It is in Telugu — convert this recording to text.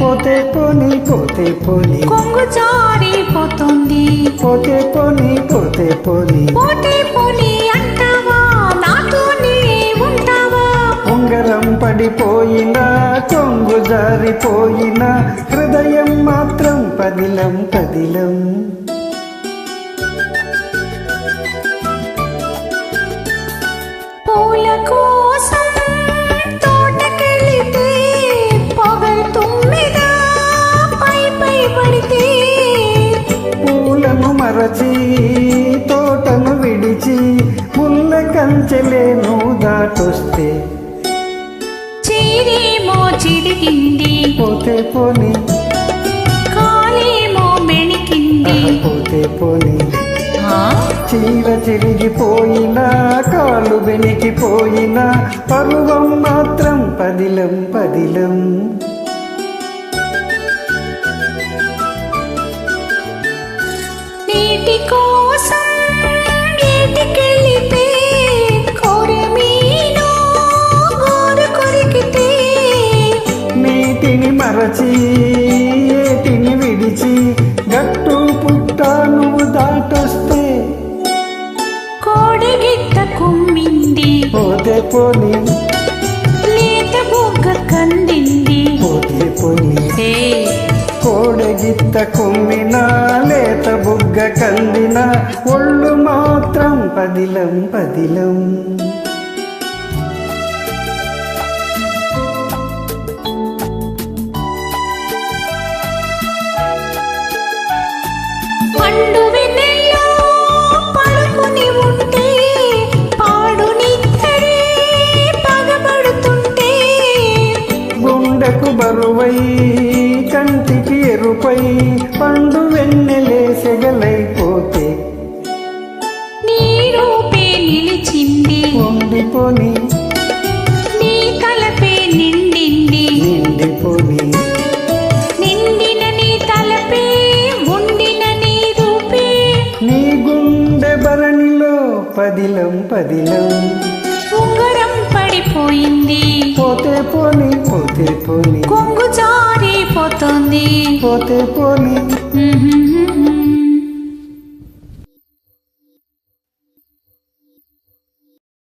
పోతే పోని పోతే పోని. కొంగు జారిపోతుంది పోతే పోని పోతే పోని. పోటీ పోనీ అంటావా? నాతోనే ఉంటావా? ఉంగరం పడిపోయినా కొంగు జారిపోయినా హృదయం మాత్రం పదిలం పదిలం. మరచి తోటను విడిచి ముల్ల కంచెలేను దాటొస్తే. చీరేమో చిరిగింది పోతే పోని. కాలేమో మెణికింది. పోతే పోని? చీర చిరిగిపోయినా కాలు వెనికిపోయినా పరువం మాత్రం పదిలం పదిలం. మరచి ఏటిని విడిచి గట్టు పుట్ట నువ్వు దాటొస్తే. కోడగిట్ట కుమ్మింది. పోతే పోని. లేత బుగ్గ కందింది. పోతే పోని. కోడగిత్త కుమ్మిన బుగ్గ కందిన ఒళ్ళు మాత్రం పదిలం పదిలం. బరువై కంటికి ఎరుపై పండు నిలిచింది ఉండిపోని. నీ తలపే నిండింది. నిండిపోని. నిండిన నీ తలపే ఉండిన నీ రూపే. నీ గుండె భరణిలో పదిలం పదిలం. ఉంగరం పడిపోయింది. పోతే పోని పోతే పోని. కొంగు జారిపోతుంది. పోతే పోని.